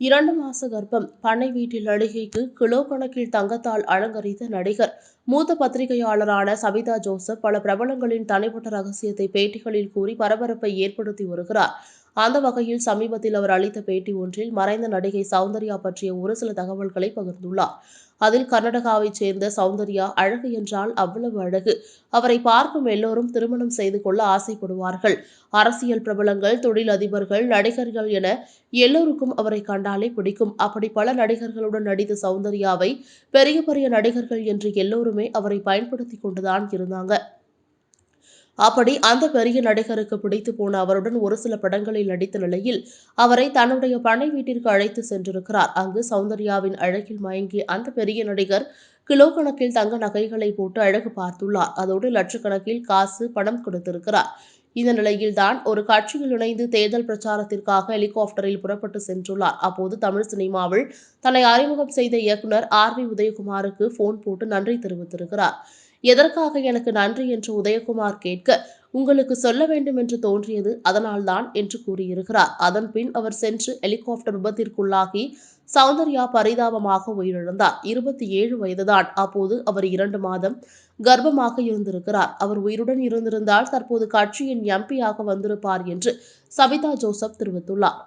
இரண்டு மாச கர்ப்பம். பண்ணை வீட்டில் நடிகைக்கு கிலோ கணக்கில் தங்கத்தால் அலங்கரித்த நடிகர். மூத்த பத்திரிகையாளரான சவிதா ஜோசப் பல பிரபலங்களின் தனிப்பட்ட ரகசியத்தை பேட்டிகளில் கூறி பரபரப்பை ஏற்படுத்தி வருகிறார். அந்த வகையில் சமீபத்தில் அவர் அளித்த பேட்டி ஒன்றில் மறைந்த நடிகை சௌந்தர்யா பற்றிய ஒரு சில தகவல்களை பகிர்ந்துள்ளார். அதில் கர்நாடகாவைச் சேர்ந்த சௌந்தர்யா அழகு என்றால் அவ்வளவு அழகு. அவரை பார்க்கும் எல்லோரும் திருமணம் செய்து கொள்ள ஆசைப்படுவார்கள். அரசியல் பிரபலங்கள் தொழில் அதிபர்கள் நடிகர்கள் என எல்லோருக்கும் அவரை கண்டாலே பிடிக்கும். அப்படி பல நடிகர்களுடன் நடித்த சௌந்தர்யாவை பெரிய பெரிய நடிகர்கள் என்று எல்லோருமே அவரை பயன்படுத்தி கொண்டுதான் இருந்தாங்க. அப்படி அந்த பெரிய நடிகருக்கு பிடித்து போன அவருடன் ஒரு சில படங்களில் நடித்த நிலையில் அவரை தன்னுடைய பனை வீட்டிற்கு அழைத்து சென்றிருக்கிறார். அங்கு சௌந்தர்யாவின் அழகில் மயங்கிய அந்த பெரிய நடிகர் கிலோ கணக்கில் தங்க நகைகளை போட்டு அழகு பார்த்துள்ளார். அதோடு லட்சக்கணக்கில் காசு பணம் கொடுத்திருக்கிறார். இந்த நிலையில்தான் ஒரு கட்சியில் இணைந்து தேர்தல் பிரச்சாரத்திற்காக ஹெலிகாப்டரில் புறப்பட்டு சென்றுள்ளார். அப்போது தமிழ் சினிமாவில் தன்னை அறிமுகம் செய்த இயக்குனர் ஆர் வி உதயகுமாருக்கு போன் போட்டு நன்றி தெரிவித்திருக்கிறார். எதற்காக எனக்கு நன்றி என்று உதயகுமார் கேட்க உங்களுக்கு சொல்ல வேண்டும் என்று தோன்றியது அதனால்தான் என்று கூறியிருக்கிறார். அதன்பின் அவர் சென்று ஹெலிகாப்டர் விபத்திற்குள்ளாகி சௌந்தர்யா பரிதாபமாக உயிரிழந்தார். இருபத்தி ஏழு வயதுதான். அப்போது அவர் இரண்டு மாதம் கர்ப்பமாக இருந்திருக்கிறார். அவர் உயிருடன் இருந்திருந்தால் தற்போது கட்சியின் எம்பியாக வந்திருப்பார் என்று சபிதா ஜோசப் தெரிவித்துள்ளார்.